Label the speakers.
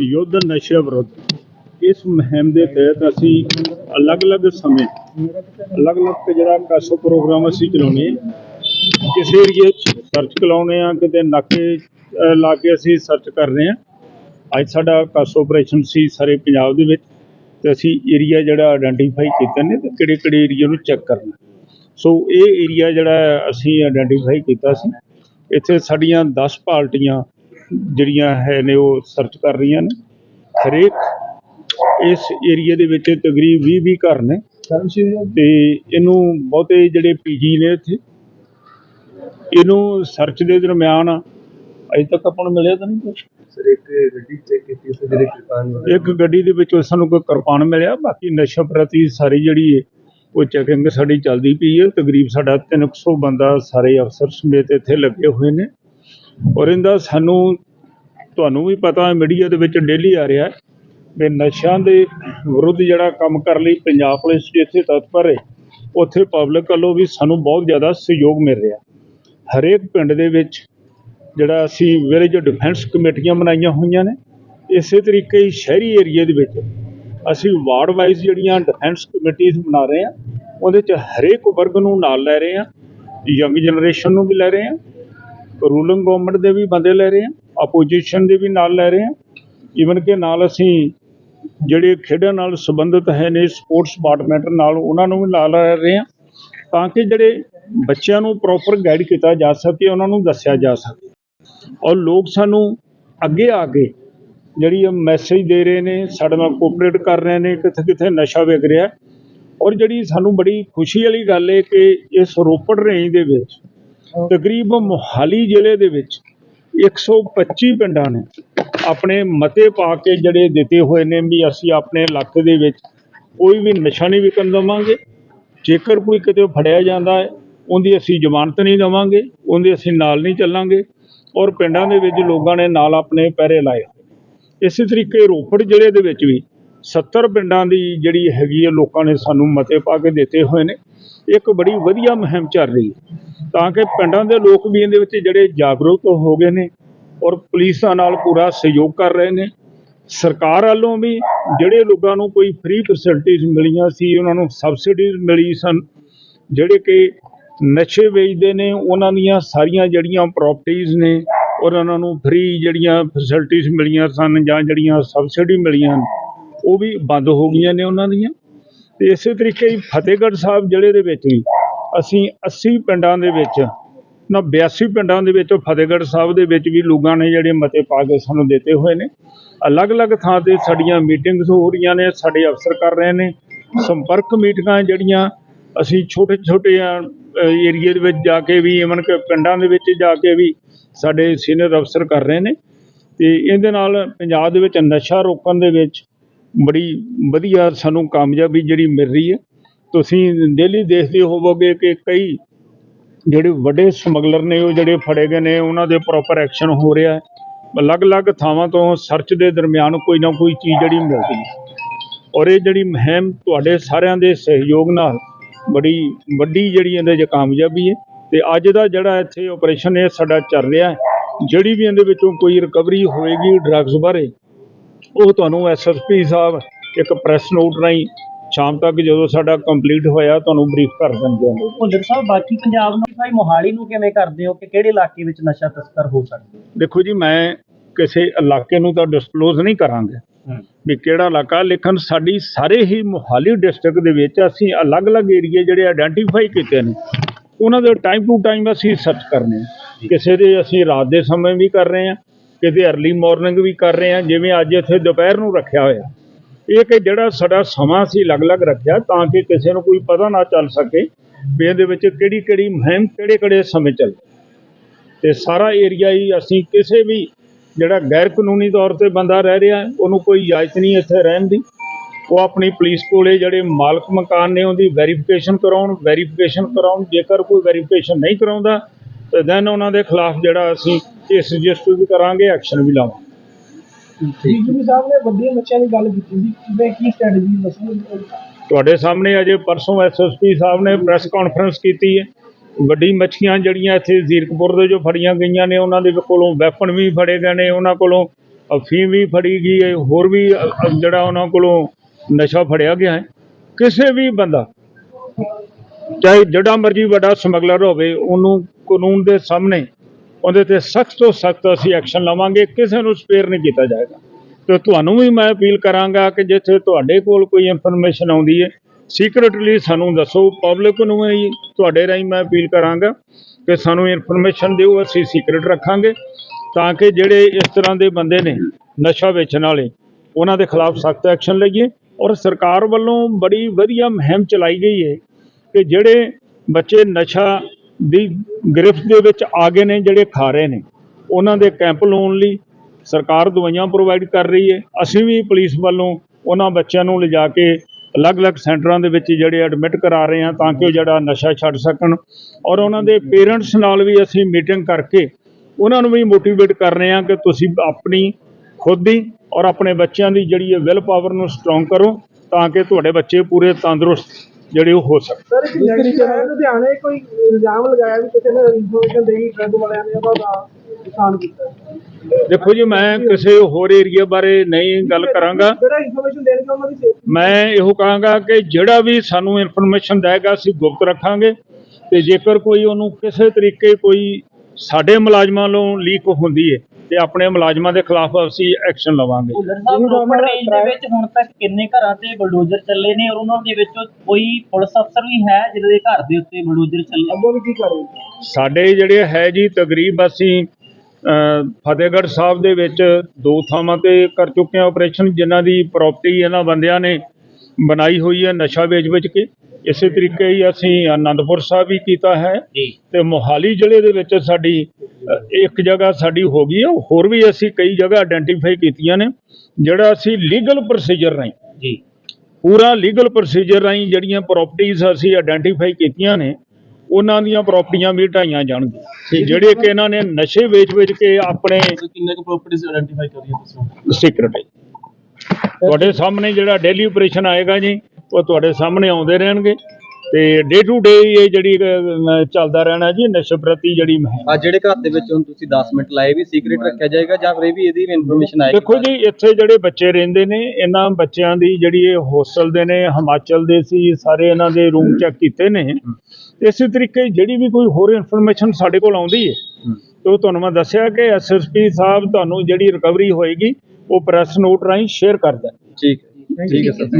Speaker 1: ਯੁੱਧ ਨਸ਼ੇ ਵਿਰੁੱਧ। ਇਸ ਮੁਹਿੰਮ ਦੇ ਤਹਿਤ ਅਸੀਂ ਅਲੱਗ-ਅਲੱਗ ਸਮੇਂ ਅਲੱਗ-ਅਲੱਗ ਜਿਹੜਾ ਕਾਸੋ ਪ੍ਰੋਗਰਾਮ ਅਸੀਂ ਚਲਾਉਂਦੇ ਹਾਂ ਕਿਸੇ ਏਰੀਏ 'ਚ ਸਰਚ ਚਲਾਉਂਦੇ ਆ ਕਿਤੇ ਨਾਕੇ ਅਹ, ਲਾ ਕੇ ਅਸੀਂ ਸਰਚ ਕਰ ਰਹੇ ਹਾਂ। ਅੱਜ ਸਾਡਾ ਕਾਸੋ ਆਪਰੇਸ਼ਨ ਸੀ ਸਾਰੇ ਪੰਜਾਬ ਦੇ ਵਿੱਚ ਤੇ ਅਸੀਂ ਏਰੀਆ ਜਿਹੜਾ ਆਇਡੈਂਟੀਫਾਈ ਕੀਤੇ ਨੇ ਤੇ ਕਿਹੜੇ ਕਿਹੜੇ ਏਰੀਆ ਨੂੰ ਚੈੱਕ ਕਰਨਾ। ਸੋ ਇਹ ਏਰੀਆ ਜਿਹੜਾ ਅਸੀਂ ਆਇਡੈਂਟੀਫਾਈ ਕੀਤਾ ਸੀ ਇੱਥੇ ਸਾਡੀਆਂ 10 ਪਾਰਟੀਆਂ ਜਿਹੜੀਆਂ ਹੈ ਨੇ ਉਹ ਸਰਚ ਕਰ ਰਹੀਆਂ ਨੇ। ਹਰੇਕ ਇਸ ਏਰੀਆ ਦੇ ਵਿੱਚ ਤਕਰੀਬ 20 20 ਘਰ ਨੇ। ਤੇ ਇਹਨੂੰ ਬਹੁਤੇ ਜਿਹੜੇ ਪੀਜੀ ਨੇ ਇੱਥੇ ਇਹਨੂੰ ਸਰਚ ਦੇ ਦਰਮਿਆਨ ਅਜੇ ਤੱਕ ਆਪਾਂ ਨੂੰ ਮਿਲਿਆ ਤਾਂ ਨਹੀਂ ਕੁਛ।
Speaker 2: ਸਰ ਇੱਕ ਗੱਡੀ ਚੈੱਕ ਕੀਤੀ ਉਸ ਜਿਹੜੇ ਕਿਸਾਨ
Speaker 1: ਇੱਕ ਗੱਡੀ ਦੇ ਵਿੱਚੋਂ ਸਾਨੂੰ ਕੋਈ ਕਿਰਪਾਨ ਮਿਲਿਆ ਬਾਕੀ ਨਸ਼ਾ ਪ੍ਰਤੀ ਸਾਰੀ ਜਿਹੜੀ ਹੈ ਉਹ ਚੈਕਿੰਗ ਸਾਡੀ ਚੱਲਦੀ ਪਈ ਹੈ ਤਕਰੀਬ ਸਾਡਾ 300 ਬੰਦਾ ਸਾਰੇ ਅਫਸਰ ਸਮੇਤ ਇੱਥੇ ਲੱਗੇ ਹੋਏ ਨੇ। ਔਰ ਇਹਦਾ ਸਾਨੂੰ, ਤੁਹਾਨੂੰ ਵੀ ਪਤਾ ਹੈ, ਮੀਡੀਆ ਦੇ ਵਿੱਚ ਡੇਲੀ ਆ ਰਿਹਾ ਵੀ ਨਸ਼ਿਆਂ ਦੇ ਵਿਰੁੱਧ ਜਿਹੜਾ ਕੰਮ ਕਰਨ ਲਈ ਪੰਜਾਬ ਪੁਲਿਸ ਜਿੱਥੇ ਤਤਪਰ ਹੈ, ਉੱਥੇ ਪਬਲਿਕ ਵੱਲੋਂ ਵੀ ਸਾਨੂੰ ਬਹੁਤ ਜ਼ਿਆਦਾ ਸਹਿਯੋਗ ਮਿਲ ਰਿਹਾ ਹਰੇਕ ਪਿੰਡ ਦੇ ਵਿੱਚ ਜਿਹੜਾ ਅਸੀਂ ਵਿਲੇਜ ਡਿਫੈਂਸ ਕਮੇਟੀਆਂ ਬਣਾਈਆਂ ਹੋਈਆਂ ਨੇ, ਇਸੇ ਤਰੀਕੇ ਹੀ ਸ਼ਹਿਰੀ ਏਰੀਆ ਦੇ ਵਿੱਚ ਅਸੀਂ ਵਾਰਡ ਵਾਈਜ਼ ਜਿਹੜੀਆਂ ਡਿਫੈਂਸ ਕਮੇਟੀਆਂ ਬਣਾ ਰਹੇ ਹਾਂ ਉਹਦੇ 'ਚ ਹਰੇਕ ਵਰਗ ਨੂੰ ਨਾਲ ਲੈ ਰਹੇ ਹਾਂ ਯੰਗ ਜਨਰੇਸ਼ਨ ਨੂੰ ਵੀ ਲੈ ਰਹੇ ਹਾਂ ਰੂਲਿੰਗ ਗਵਰਨਮੈਂਟ ਦੇ ਵੀ ਬੰਦੇ ਲੈ ਰਹੇ ਹਾਂ ਆਪੋਜੀਸ਼ਨ ਦੇ ਵੀ ਨਾਲ ਲੈ ਰਹੇ ਹਾਂ ਈਵਨ ਕਿ ਨਾਲ ਅਸੀਂ ਜਿਹੜੇ ਖੇਡਾਂ ਨਾਲ ਸੰਬੰਧਿਤ ਹੈ ਨੇ ਸਪੋਰਟਸ ਡਿਪਾਰਟਮੈਂਟ ਨਾਲ ਉਹਨਾਂ ਨੂੰ ਵੀ ਨਾਲ ਲੈ ਰਹੇ ਹਾਂ ਤਾਂ ਕਿ ਜਿਹੜੇ ਬੱਚਿਆਂ ਨੂੰ ਪ੍ਰੋਪਰ ਗਾਈਡ ਕੀਤਾ ਜਾ ਸਕੇ, ਉਹਨਾਂ ਨੂੰ ਦੱਸਿਆ ਜਾ ਸਕੇ। ਔਰ ਲੋਕ ਸਾਨੂੰ ਅੱਗੇ ਆ ਕੇ ਜਿਹੜੀ ਇਹ ਮੈਸੇਜ ਦੇ ਰਹੇ ਨੇ, ਸਾਡੇ ਨਾਲ ਕੋਆਪਰੇਟ ਕਰ ਰਹੇ ਨੇ ਕਿੱਥੇ ਕਿੱਥੇ ਨਸ਼ਾ ਵਿਕ ਰਿਹਾ ਔਰ ਜਿਹੜੀ ਸਾਨੂੰ ਬੜੀ ਖੁਸ਼ੀ ਵਾਲੀ ਗੱਲ ਹੈ ਕਿ ਇਸ ਰੋਪੜ ਰੇਂਜ ਦੇ ਵਿੱਚ ਤਕਰੀਬ ਮੋਹਾਲੀ ਜ਼ਿਲ੍ਹੇ ਦੇ ਵਿੱਚ 125 ਪਿੰਡਾਂ ਨੇ ਆਪਣੇ ਮਤੇ ਪਾ ਕੇ ਜਿਹੜੇ ਦਿੱਤੇ ਹੋਏ ਨੇ ਵੀ ਅਸੀਂ ਆਪਣੇ ਇਲਾਕੇ ਦੇ ਵਿੱਚ ਕੋਈ ਵੀ ਨਸ਼ਾ ਨਹੀਂ ਵਿਕਣ ਦੇਵਾਂਗੇ। ਜੇਕਰ ਕੋਈ ਕਿਤੇ ਫੜਿਆ ਜਾਂਦਾ ਹੈ ਉਹਦੀ ਅਸੀਂ ਜ਼ਮਾਨਤ ਨਹੀਂ ਦੇਵਾਂਗੇ ਉਹਦੇ ਅਸੀਂ ਨਾਲ ਨਹੀਂ ਚੱਲਾਂਗੇ ਔਰ ਪਿੰਡਾਂ ਦੇ ਵਿੱਚ ਲੋਕਾਂ ਨੇ ਨਾਲ ਆਪਣੇ ਪਹਿਰੇ ਲਾਏ ਇਸੇ ਤਰੀਕੇ ਰੋਪੜ ਜ਼ਿਲ੍ਹੇ ਦੇ ਵਿੱਚ ਵੀ 70 ਪਿੰਡਾਂ ਦੀ ਜਿਹੜੀ ਹੈਗੀ ਹੈ ਲੋਕਾਂ ਨੇ ਸਾਨੂੰ ਮਤੇ ਪਾ ਕੇ ਦਿੱਤੇ ਹੋਏ ਨੇ। ਇੱਕ ਬੜੀ ਵਧੀਆ ਮੁਹਿੰਮ ਚੱਲ ਰਹੀ ਹੈ। ਤਾਂ ਕਿ ਪਿੰਡਾਂ ਦੇ ਲੋਕ ਵੀ ਇਹਦੇ ਵਿੱਚ ਜਿਹੜੇ ਜਾਗਰੂਕ ਹੋ ਗਏ ਨੇ ਔਰ ਪੁਲਿਸਾਂ ਨਾਲ ਪੂਰਾ ਸਹਿਯੋਗ ਕਰ ਰਹੇ ਨੇ। ਸਰਕਾਰ ਵੱਲੋਂ ਵੀ ਜਿਹੜੇ ਲੋਕਾਂ ਨੂੰ ਕੋਈ ਫ੍ਰੀ ਫੈਸਿਲਿਟੀਜ਼ ਮਿਲੀਆਂ ਸੀ, ਉਹਨਾਂ ਨੂੰ ਸਬਸਿਡੀਜ਼ ਮਿਲੀ ਸਨ। ਜਿਹੜੇ ਕਿ ਨਸ਼ੇ ਵੇਚਦੇ ਨੇ, ਉਹਨਾਂ ਦੀਆਂ ਸਾਰੀਆਂ ਜਿਹੜੀਆਂ ਪ੍ਰਾਪਰਟੀਆਂ ਨੇ ਔਰ ਉਹਨਾਂ ਨੂੰ ਫ੍ਰੀ ਜਿਹੜੀਆਂ ਫੈਸਿਲਿਟੀਜ਼ ਮਿਲੀਆਂ ਸਨ ਜਾਂ ਜਿਹੜੀਆਂ ਸਬਸਿਡੀ ਮਿਲੀਆਂ ਉਹ ਵੀ ਬੰਦ ਹੋ ਗਈਆਂ ਨੇ ਉਹਨਾਂ ਦੀਆਂ। ਤੇ ਇਸੇ ਤਰੀਕੇ ਹੀ ਫਤਿਹਗੜ੍ਹ ਸਾਹਿਬ ਜ਼ਿਲ੍ਹੇ ਦੇ ਵਿੱਚ ਵੀ ਅਸੀਂ 80 ਪਿੰਡਾਂ ਦੇ ਵਿੱਚ, ਨਾ 82 ਪਿੰਡਾਂ ਦੇ ਵਿੱਚ, ਫਤਿਹਗੜ੍ਹ ਸਾਹਿਬ ਦੇ ਵਿੱਚ ਵੀ ਲੋਕਾਂ ਨੇ ਜਿਹੜੇ ਮਤੇ ਪਾ ਕੇ ਸਾਨੂੰ ਦਿੱਤੇ ਹੋਏ ਨੇ। ਅਲੱਗ-ਅਲੱਗ ਥਾਂ ਤੇ ਸਾਡੀਆਂ ਮੀਟਿੰਗਸ ਹੋ ਰਹੀਆਂ ਨੇ, ਸਾਡੇ ਅਫਸਰ ਕਰ ਰਹੇ ਨੇ। ਸੰਪਰਕ ਮੀਟਿੰਗਾਂ ਜਿਹੜੀਆਂ ਅਸੀਂ ਛੋਟੇ-ਛੋਟੇ ਏਰੀਏ ਦੇ ਵਿੱਚ ਜਾ ਕੇ ਵੀ ਇਵਨ ਕਿ ਪਿੰਡਾਂ ਦੇ ਵਿੱਚ ਜਾ ਕੇ ਵੀ ਸਾਡੇ ਸੀਨੀਅਰ ਅਫਸਰ ਕਰ ਰਹੇ ਨੇ। ਤੇ ਇਹਦੇ ਨਾਲ ਪੰਜਾਬ ਦੇ ਵਿੱਚ ਨਸ਼ਾ ਰੋਕਣ ਦੇ ਵਿੱਚ ਬੜੀ ਵਧੀਆ ਸਾਨੂੰ ਕਾਮਯਾਬੀ ਜਿਹੜੀ ਮਿਲ ਰਹੀ ਹੈ। ਤੁਸੀਂ ਡੇਲੀ ਦੇਖਦੇ ਹੋਵੋਗੇ ਕਿ ਕਈ ਜਿਹੜੇ ਵੱਡੇ ਸਮਗਲਰ ਨੇ, ਉਹ ਜਿਹੜੇ ਫੜੇ ਗਏ ਨੇ, ਉਹਨਾਂ ਦੇ ਪ੍ਰੋਪਰ ਐਕਸ਼ਨ ਹੋ ਰਿਹਾ ਹੈ। ਅਲੱਗ-ਅਲੱਗ ਥਾਵਾਂ ਤੋਂ ਸਰਚ ਦੇ ਦਰਮਿਆਨ ਕੋਈ ਨਾ ਕੋਈ ਚੀਜ਼ ਜਿਹੜੀ ਮਿਲਦੀ ਹੈ। ਔਰ ਇਹ ਜਿਹੜੀ ਮੁਹਿੰਮ ਤੁਹਾਡੇ ਸਾਰਿਆਂ ਦੇ ਸਹਿਯੋਗ ਨਾਲ ਬੜੀ ਵੱਡੀ ਜਿਹੜੀ ਇਹਦੇ 'ਚ ਕਾਮਯਾਬੀ ਹੈ ਤੇ ਅੱਜ ਦਾ ਜਿਹੜਾ ਇੱਥੇ ਆਪਰੇਸ਼ਨ ਇਹ ਸਾਡਾ ਚੱਲ ਰਿਹਾ ਜਿਹੜੀ ਵੀ ਇਹਦੇ ਵਿੱਚੋਂ ਕੋਈ ਰਿਕਵਰੀ ਹੋਏਗੀ ਡਰੱਗਸ ਬਾਰੇ ਉਹ ਤੁਹਾਨੂੰ ਐਸਐਸਪੀ ਸਾਹਿਬ ਇੱਕ ਪ੍ਰੈਸ ਨੋਟ ਰਾਹੀਂ ਸ਼ਾਮ ਤੱਕ ਜਦੋਂ ਸਾਡਾ ਕੰਪਲੀਟ ਹੋਇਆ ਤੁਹਾਨੂੰ ਬਰੀਫ ਕਰ ਦਿੰਦੇ ਹਾਂ।
Speaker 3: ਭੁੱਲਰ ਸਾਹਿਬ ਬਾਕੀ ਪੰਜਾਬ ਨੂੰ ਭਾਈ ਮੋਹਾਲੀ ਨੂੰ ਕਿਵੇਂ ਕਰਦੇ ਹੋ ਕਿ ਕਿਹੜੇ ਇਲਾਕੇ ਵਿੱਚ ਨਸ਼ਾ ਤਸਕਰ ਹੋ ਸਕਦੇ?
Speaker 1: ਦੇਖੋ ਜੀ ਮੈਂ ਕਿਸੇ ਇਲਾਕੇ ਨੂੰ ਤਾਂ ਡਿਸਕਲੋਜ਼ ਨਹੀਂ ਕਰਾਂਗੇ ਵੀ ਕਿਹੜਾ ਇਲਾਕਾ ਲੇਕਿਨ ਸਾਡੀ ਸਾਰੇ ਹੀ ਮੋਹਾਲੀ ਡਿਸਟ੍ਰਿਕਟ ਦੇ ਵਿੱਚ ਅਸੀਂ ਅਲੱਗ-ਅਲੱਗ ਏਰੀਏ ਜਿਹੜੇ ਆਇਡੈਂਟੀਫਾਈ ਕੀਤੇ ਨੇ ਉਹਨਾਂ ਦੇ ਟਾਈਮ ਟੂ ਟਾਈਮ ਅਸੀਂ ਸਰਚ ਕਰਨੇ ਕਿਸੇ ਦੇ ਅਸੀਂ ਰਾਤ ਦੇ ਸਮੇਂ ਵੀ ਕਰ ਰਹੇ ਹਾਂ ਕਿਤੇ ਅਰਲੀ ਮਾਰਨਿੰਗ ਵੀ ਕਰ ਰਹੇ ਹਾਂ, ਜਿਵੇਂ ਅੱਜ ਇੱਥੇ ਦੁਪਹਿਰ ਨੂੰ ਰੱਖਿਆ ਹੋਇਆ। ਇਹ ਕਿ ਜਿਹੜਾ ਸਾਡਾ ਸਮਾਂ ਸੀ ਅਲੱਗ-ਅਲੱਗ ਰੱਖਿਆ, ਤਾਂ ਕਿ ਕਿਸੇ ਨੂੰ ਕੋਈ ਪਤਾ ਨਾ ਚੱਲ ਸਕੇ ਵੀ ਇਹਦੇ ਵਿੱਚ ਕਿਹੜੀ ਕਿਹੜੀ ਮੁਹਿੰਮ ਕਿਹੜੇ ਕਿਹੜੇ ਸਮੇਂ ਚੱਲ ਤੇ ਸਾਰਾ ਏਰੀਆ ਹੀ ਅਸੀਂ ਕਿਸੇ ਵੀ ਜਿਹੜਾ ਗੈਰ ਕਾਨੂੰਨੀ ਤੌਰ ਤੇ ਬੰਦਾ ਰਹਿ ਰਿਹਾ, ਉਹਨੂੰ ਕੋਈ ਇਜਾਜ਼ਤ ਨਹੀਂ ਇੱਥੇ ਰਹਿਣ ਦੀ। ਉਹ ਆਪਣੀ ਪੁਲਿਸ ਕੋਲੇ ਜਿਹੜੇ ਮਾਲਕ ਮਕਾਨ ਨੇ, ਉਹਦੀ ਵੈਰੀਫਿਕੇਸ਼ਨ ਕਰਾਉਣ ਵੈਰੀਫਿਕੇਸ਼ਨ ਕਰਾਉਣ, ਜੇਕਰ ਕੋਈ ਵੈਰੀਫਿਕੇਸ਼ਨ ਨਹੀਂ ਕਰਾਉਂਦਾ ਤਾਂ ਦੈਨ ਉਹਨਾਂ ਦੇ ਖਿਲਾਫ ਜਿਹੜਾ ਅਸੀਂ ਕੇਸ ਰਜਿਸਟਰ ਵੀ ਕਰਾਂਗੇ ਐਕਸ਼ਨ ਵੀ ਲਾਵਾਂਗੇ।
Speaker 3: ਡੀਜੀਪੀ ਸਾਹਿਬ ਨੇ ਵੱਡੀਆਂ ਬੱਚਿਆਂ ਦੀ ਗੱਲ ਕੀਤੀ ਸੀ ਕਿਵੇਂ ਕੀ ਸਟ੍ਰੈਟਜੀ ਦੱਸੋ
Speaker 1: ਤੁਹਾਡੇ ਸਾਹਮਣੇ ਅਜੇ ਪਰਸੋਂ ਐਸਐਸਪੀ ਸਾਹਿਬ ਨੇ ਪ੍ਰੈਸ ਕਾਨਫਰੰਸ ਕੀਤੀ ਹੈ। ਵੱਡੀ ਮੱਛੀਆਂ ਜਿਹੜੀਆਂ ਇੱਥੇ ਜ਼ੀਰਕਪੁਰ ਦੇ ਜੋ ਫੜੀਆਂ ਗਈਆਂ ਨੇ ਉਹਨਾਂ ਦੇ ਕੋਲੋਂ ਵੈਪਨ ਵੀ ਫੜੇ ਗਏ ਨੇ ਉਹਨਾਂ ਕੋਲੋਂ ਅਫੀਮ ਵੀ ਫੜੀ ਗਈ ਹੈ ਹੋਰ ਵੀ ਜਿਹੜਾ ਉਹਨਾਂ ਕੋਲੋਂ ਨਸ਼ਾ ਫੜਿਆ ਗਿਆ ਹੈ। ਕਿਸੇ ਵੀ ਬੰਦਾ ਚਾਹੇ ਜਿਹੜਾ ਮਰਜ਼ੀ ਵੱਡਾ ਸਮਗਲਰ ਹੋਵੇ ਉਹਨੂੰ ਕਾਨੂੰਨ ਦੇ ਸਾਹਮਣੇ ਉਹਦੇ ਤੇ ਸਖਤ ਤੋਂ ਸਖਤ ਅਸੀਂ ਐਕਸ਼ਨ ਲਵਾਂਗੇ, ਕਿਸੇ ਨੂੰ ਸਪੇਅਰ ਨਹੀਂ ਕੀਤਾ ਜਾਏਗਾ। ਤੇ ਤੁਹਾਨੂੰ ਵੀ ਮੈਂ ਅਪੀਲ ਕਰਾਂਗਾ ਕਿ ਜਿੱਥੇ ਤੁਹਾਡੇ ਕੋਲ ਕੋਈ ਇਨਫੋਰਮੇਸ਼ਨ ਆਉਂਦੀ ਹੈ ਸੀਕ੍ਰੀਟਲੀ ਸਾਨੂੰ ਦੱਸੋ ਪਬਲਿਕ ਨੂੰ ਵੀ ਤੁਹਾਡੇ ਰਾਹੀਂ ਮੈਂ ਅਪੀਲ ਕਰਾਂਗਾ ਕਿ ਸਾਨੂੰ ਇਨਫੋਰਮੇਸ਼ਨ ਦਿਓ, ਅਸੀਂ ਸੀਕ੍ਰੀਟ ਰੱਖਾਂਗੇ, ਤਾਂ ਕਿ ਜਿਹੜੇ ਇਸ ਤਰ੍ਹਾਂ ਦੇ ਬੰਦੇ ਨੇ ਨਸ਼ਾ ਵੇਚਣ ਵਾਲੇ, ਉਹਨਾਂ ਦੇ ਖਿਲਾਫ ਸਖਤ ਐਕਸ਼ਨ ਲਈਏ। ਔਰ ਸਰਕਾਰ ਵੱਲੋਂ ਬੜੀ ਵਧੀਆ ਮੁਹਿੰਮ ਚਲਾਈ ਗਈ ਹੈ ਕਿ ਜਿਹੜੇ ਬੱਚੇ ਨਸ਼ਾ ਦੀ ਗ੍ਰਿਫਤ ਦੇ ਵਿੱਚ ਆ ਗਏ ਨੇ ਜਿਹੜੇ ਖਾ ਰਹੇ ਨੇ, ਉਹਨਾਂ ਦੇ ਕੈਂਪ ਲਾਉਣ ਲਈ ਸਰਕਾਰ ਦਵਾਈਆਂ ਪ੍ਰੋਵਾਈਡ ਕਰ ਰਹੀ ਹੈ। ਅਸੀਂ ਵੀ ਪੁਲਿਸ ਵੱਲੋਂ ਉਹਨਾਂ ਬੱਚਿਆਂ ਨੂੰ ਲਿਜਾ ਕੇ ਅਲੱਗ-ਅਲੱਗ ਸੈਂਟਰਾਂ ਦੇ ਵਿੱਚ ਜਿਹੜੇ ਐਡਮਿਟ ਕਰਾ ਰਹੇ ਹਾਂ ਤਾਂ ਕਿ ਉਹ ਜਿਹੜਾ ਨਸ਼ਾ ਛੱਡ ਸਕਣ ਔਰ ਉਹਨਾਂ ਦੇ ਪੇਰੈਂਟਸ ਨਾਲ ਵੀ ਅਸੀਂ ਮੀਟਿੰਗ ਕਰਕੇ ਉਹਨਾਂ ਨੂੰ ਵੀ ਮੋਟੀਵੇਟ ਕਰ ਰਹੇ ਹਾਂ ਕਿ ਤੁਸੀਂ ਆਪਣੀ ਖੁਦ ਦੀ ਔਰ ਆਪਣੇ ਬੱਚਿਆਂ ਦੀ ਜਿਹੜੀ ਹੈ ਵਿਲ ਪਾਵਰ ਨੂੰ ਸਟਰੋਂਗ ਕਰੋ ਤਾਂ ਕਿ ਤੁਹਾਡੇ ਬੱਚੇ ਪੂਰੇ ਤੰਦਰੁਸਤ ਜਿਹੜੇ ਉਹ ਹੋ ਸਕਣ
Speaker 2: ਸਰ ਇੱਕ ਨੈਕਸਟ ਹੈ ਲੁਧਿਆਣੇ ਕੋਈ ਇਲਜ਼ਾਮ ਲਗਾਇਆ ਵੀ ਕਿਸੇ ਨੇ ਇਨਫੋਰਮੇਸ਼ਨ ਦੇਈ ਡਰੱਗ ਵਾਲਿਆਂ ਨੇ ਉਹਦਾ ਨੁਕਸਾਨ ਕੀਤਾ?
Speaker 1: ਦੇਖੋ ਜੀ ਮੈਂ ਕਿਸੇ ਹੋਰ ਏਰੀਆ ਬਾਰੇ ਨਹੀਂ ਗੱਲ ਕਰਾਂਗਾ। ਮੈਂ ਇਹੋ ਕਹਾਂਗਾ ਕਿ ਜਿਹੜਾ ਵੀ ਸਾਨੂੰ ਇਨਫੋਰਮੇਸ਼ਨ ਦੇਗਾ ਅਸੀਂ ਗੁਪਤ ਰੱਖਾਂਗੇ। ਤੇ ਜੇਕਰ ਕੋਈ ਉਹਨੂੰ ਕਿਸੇ ਤਰੀਕੇ ਕੋਈ ਸਾਡੇ ਮੁਲਾਜ਼ਮਾਂ ਨੂੰ ਲੀਕ ਹੁੰਦੀ ਹੈ ਤੇ ਆਪਣੇ ਮੁਲਾਜ਼ਮਾਂ ਦੇ ਖਿਲਾਫ ਅਸੀਂ ਐਕਸ਼ਨ ਲਵਾਂਗੇ।
Speaker 3: ਭੁੱਲਰ ਸਾਹਿਬ ਰੋਪੜ ਰੇਂਜ ਦੇ ਵਿੱਚ ਹੁਣ ਤੱਕ ਕਿੰਨੇ ਘਰਾਂ ਤੇ ਬਲਡੋਜ਼ਰ ਚੱਲੇ ਨੇ ਔਰ ਉਹਨਾਂ ਦੇ ਵਿੱਚੋਂ ਕੋਈ ਪੁਲਿਸ ਅਫਸਰ ਵੀ ਹੈ ਜਿਹਦੇ ਘਰ ਦੇ ਉੱਤੇ ਬਲਡੋਜ਼ਰ ਚੱਲੇ
Speaker 2: ਅੱਗੋਂ ਵੀ ਕੀ ਕਰੋਗੇ
Speaker 1: ਸਾਡੇ ਜਿਹੜੇ ਹੈ ਜੀ ਤਕਰੀਬ ਅਸੀਂ ਫਤਿਹਗੜ੍ਹ ਸਾਹਿਬ ਦੇ ਵਿੱਚ ਦੋ ਥਾਵਾਂ ਤੇ ਕਰ ਚੁੱਕੇ ਹਾਂ ਆਪਰੇਸ਼ਨ ਜਿਨ੍ਹਾਂ ਦੀ ਪ੍ਰਾਪਰਟੀ ਇਹਨਾਂ ਬੰਦਿਆਂ ਨੇ ਬਣਾਈ ਹੋਈ ਹੈ ਨਸ਼ਾ ਵੇਚ ਵੇਚ ਕੇ। ਇਸੇ ਤਰੀਕੇ ਹੀ ਅਸੀਂ ਆਨੰਦਪੁਰ ਸਾਹਿਬ ਵੀ ਕੀਤਾ ਹੈ ਤੇ ਮੋਹਾਲੀ ਜ਼ਿਲ੍ਹੇ ਦੇ ਵਿੱਚ ਸਾਡੀ ਇੱਕ ਜਗ੍ਹਾ ਸਾਡੀ ਹੋ ਗਈ ਹੈ। ਹੋਰ ਵੀ ਅਸੀਂ ਕਈ ਜਗ੍ਹਾ ਆਇਡੈਂਟੀਫਾਈ ਕੀਤੀਆਂ ਨੇ ਜਿਹੜਾ ਅਸੀਂ ਲੀਗਲ ਪ੍ਰੋਸੀਜਰ ਰਾਹੀਂ
Speaker 3: ਜੀ।
Speaker 1: ਪੂਰਾ ਲੀਗਲ ਪ੍ਰੋਸੀਜਰ ਰਾਹੀਂ ਜਿਹੜੀਆਂ ਪ੍ਰਾਪਰਟੀਆਂ ਅਸੀਂ ਆਇਡੈਂਟੀਫਾਈ ਕੀਤੀਆਂ ਨੇ ਉਹਨਾਂ ਦੀਆਂ ਪ੍ਰਾਪਰਟੀਆਂ ਵੀ ਢਾਈਆਂ ਜਾਣਗੀਆਂ। ਜਿਹੜੇ ਕਿ ਇਹਨਾਂ ਨੇ ਨਸ਼ੇ ਵੇਚ-ਵੇਚ ਕੇ ਆਪਣੇ
Speaker 2: ਕਿੰਨੇ ਕੁ ਪ੍ਰਾਪਰਟੀਆਂ ਆਇਡੈਂਟੀਫਾਈ ਕਰੀਆਂ ਤੁਸੀਂ?
Speaker 1: ਸੀਕ੍ਰੇਟ ਹੈ। ਤੁਹਾਡੇ ਸਾਹਮਣੇ ਜਿਹੜਾ ਡੇਲੀ ਆਪਰੇਸ਼ਨ ਆਏਗਾ ਜੀ ਉਹ ਤੁਹਾਡੇ ਸਾਹਮਣੇ ਆਉਂਦੇ ਰਹਿਣਗੇ। ਤੇ ਡੇ ਟੂ ਡੇ ਇਹ ਜਿਹੜੀ ਅਹ, ਚੱਲਦਾ ਰਹਿਣਾ ਜੀ ਨਸ਼ੇ ਪ੍ਰਤੀ ਜਿਹੜੀ ਮੁਹਿੰਮ।
Speaker 4: ਆ ਜਿਹੜੇ ਘਰ ਦੇ ਵਿੱਚ ਹੁਣ ਤੁਸੀਂ 10 ਮਿੰਟ ਲਾਏ ਵੀ ਸੀਕ੍ਰੀਟ ਰੱਖਿਆ ਜਾਏਗਾ ਜਾਂ ਫਿਰ ਇਹ ਵੀ ਇਹਦੀ ਇਨਫੋਰਮੇਸ਼ਨ ਆਏਗੀ?
Speaker 1: ਦੇਖੋ ਜੀ ਇੱਥੇ ਜਿਹੜੇ ਬੱਚੇ ਰਹਿੰਦੇ ਨੇ ਇਹਨਾਂ ਬੱਚਿਆਂ ਦੀ ਜਿਹੜੀ ਇਹ ਹੋਸਟਲ ਦੇ ਨੇ ਹਿਮਾਚਲ ਦੇ ਸੀ ਸਾਰੇ ਇਹਨਾਂ ਦੇ ਰੂਮ ਚੈੱਕ ਕੀਤੇ ਨੇ। ਇਸੇ ਤਰੀਕੇ ਜਿਹੜੀ ਵੀ ਕੋਈ ਹੋਰ ਇਨਫੋਰਮੇਸ਼ਨ ਸਾਡੇ ਕੋਲ ਆਉਂਦੀ ਹੈ ਤੇ ਉਹ ਤੁਹਾਨੂੰ ਮੈਂ ਦੱਸਿਆ ਕਿ ਐਸਐਸਪੀ ਸਾਹਿਬ ਤੁਹਾਨੂੰ ਜਿਹੜੀ ਰਿਕਵਰੀ ਹੋਏਗੀ ਉਹ ਪ੍ਰੈਸ ਨੋਟ ਰਾਹੀਂ ਸ਼ੇਅਰ ਕਰਦਾ।
Speaker 4: ਠੀਕ ਹੈ। ਠੀਕ ਹੈ ਸਰ।